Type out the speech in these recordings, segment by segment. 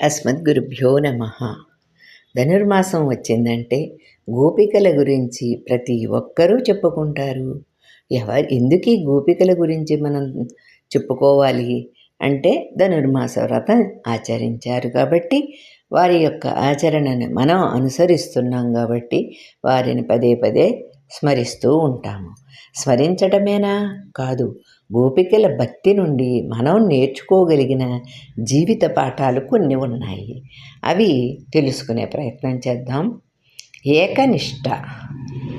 అస్మద్గురుభ్యో నమ. ధనుర్మాసం వచ్చిందంటే గోపికల గురించి ప్రతి ఒక్కరూ చెప్పుకుంటారు. ఎవరు ఎందుకు ఈ గోపికల గురించి మనం చెప్పుకోవాలి అంటే ధనుర్మాస వ్రతం ఆచరించారు కాబట్టి వారి యొక్క ఆచరణను మనం అనుసరిస్తున్నాం కాబట్టి వారిని పదే పదే స్మరిస్తూ ఉంటాము. స్మరించటమేనా? కాదు. గోపికల భక్తి నుండి మనం నేర్చుకోగలిగిన జీవిత పాఠాలు కొన్ని ఉన్నాయి. అవి తెలుసుకునే ప్రయత్నం చేద్దాం. ఏకనిష్ట.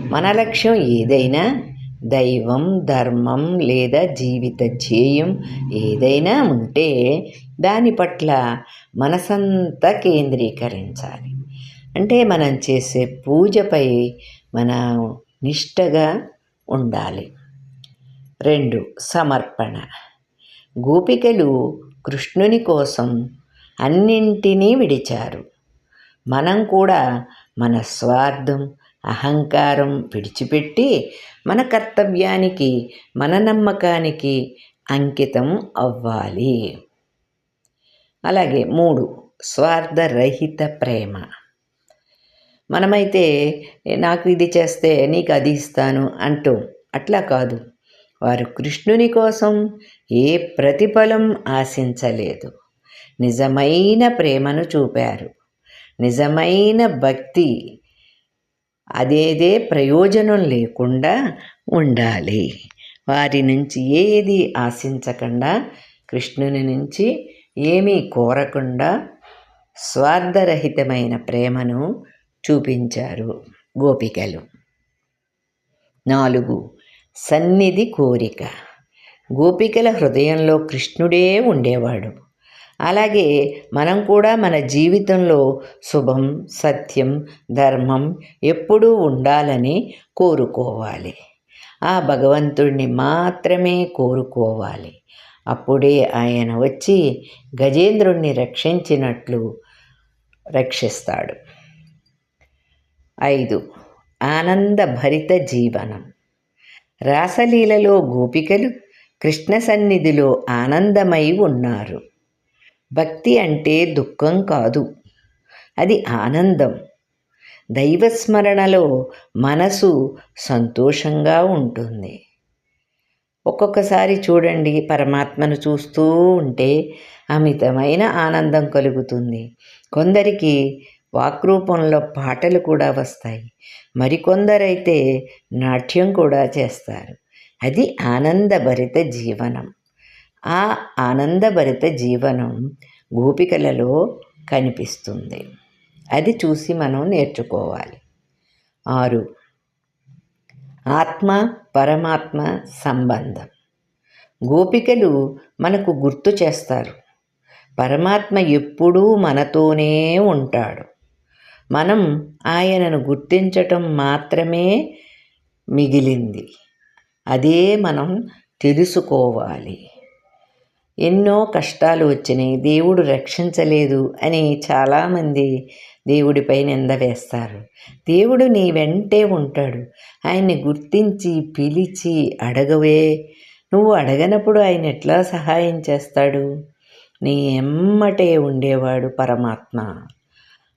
మన లక్ష్యం ఏదైనా దైవం ధర్మం లేదా జీవిత ధ్యేయం ఏదైనా ఉంటే దాని పట్ల మనసంతా కేంద్రీకరించాలి. అంటే మనం చేసే పూజపై మన నిష్టగా ఉండాలి. రెండు సమర్పణ. గోపికలు కృష్ణుని కోసం అన్నింటినీ విడిచారు. మనం కూడా మన స్వార్థం అహంకారం విడిచిపెట్టి మన కర్తవ్యానికి మన నమ్మకానికి అంకితం అవ్వాలి. అలాగే మూడు స్వార్థరహిత ప్రేమ. మనమైతే నాకు ఇది చేస్తే నీకు అది ఇస్తాను అంటూ అట్లా కాదు. వారు కృష్ణుని కోసం ఏ ప్రతిఫలం ఆశించలేదు. నిజమైన ప్రేమను చూపారు. నిజమైన భక్తి అదేదే ప్రయోజనం లేకుండా ఉండాలి. వారి నుంచి ఏది ఆశించకుండా కృష్ణుని నుంచి ఏమీ కోరకుండా స్వార్థరహితమైన ప్రేమను చూపించారు గోపికలు. నాలుగు సన్నిధి కోరిక. గోపికల హృదయంలో కృష్ణుడే ఉండేవాడు. అలాగే మనం కూడా మన జీవితంలో శుభం సత్యం ధర్మం ఎప్పుడూ ఉండాలని కోరుకోవాలి. ఆ భగవంతుడిని మాత్రమే కోరుకోవాలి. అప్పుడే ఆయన వచ్చి గజేంద్రుణ్ణి రక్షించినట్లు రక్షిస్తాడు. ఐదు. ఆనందభరిత జీవనం. రాసలీలలో గోపికలు కృష్ణ సన్నిధిలో ఆనందమై ఉన్నారు. భక్తి అంటే దుఃఖం కాదు అది ఆనందం. దైవస్మరణలో మనసు సంతోషంగా ఉంటుంది. ఒక్కొక్కసారి చూడండి పరమాత్మను చూస్తూ ఉంటే అమితమైన ఆనందం కలుగుతుంది. కొందరికి వాక్రూపంలో పాటలు కూడా వస్తాయి. మరికొందరైతే నాట్యం కూడా చేస్తారు. అది ఆనందభరిత జీవనం. ఆ ఆనందభరిత జీవనం గోపికలలో కనిపిస్తుంది. అది చూసి మనం నేర్చుకోవాలి. ఆరు. ఆత్మ పరమాత్మ సంబంధం. గోపికలు మనకు గుర్తు చేస్తారు. పరమాత్మ ఎప్పుడూ మనతోనే ఉంటాడు. మనం ఆయనను గుర్తించటం మాత్రమే మిగిలింది. అదే మనం తెలుసుకోవాలి. ఎన్నో కష్టాలు వచ్చినాయి. దేవుడు రక్షించలేదు అని చాలామంది దేవుడిపై నింద వేస్తారు. దేవుడు నీ వెంటే ఉంటాడు. ఆయన్ని గుర్తించి పిలిచి అడగవే. నువ్వు అడగనప్పుడు ఆయన ఎట్లా సహాయం చేస్తాడు? నీ ఎమ్మటే ఉండేవాడు పరమాత్మ.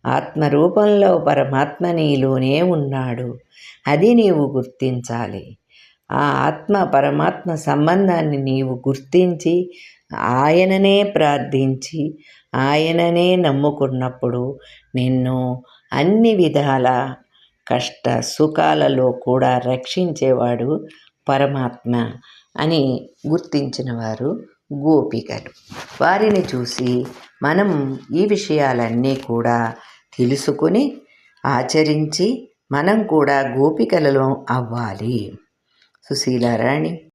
ఆత్మరూపంలో పరమాత్మ నీలోనే ఉన్నాడు. అది నీవు గుర్తించాలి. ఆ ఆత్మ పరమాత్మ సంబంధాన్ని నీవు గుర్తించి ఆయననే ప్రార్థించి ఆయననే నమ్ముకున్నప్పుడు నిన్ను అన్ని విధాల కష్ట సుఖాలలో కూడా రక్షించేవాడు పరమాత్మ అని గుర్తించిన వారు గోపికలు. వారిని చూసి మనం ఈ విషయాలన్నీ కూడా తెలుసుకుని ఆచరించి మనం కూడా గోపికలలో అవ్వాలి. సుశీలారాణి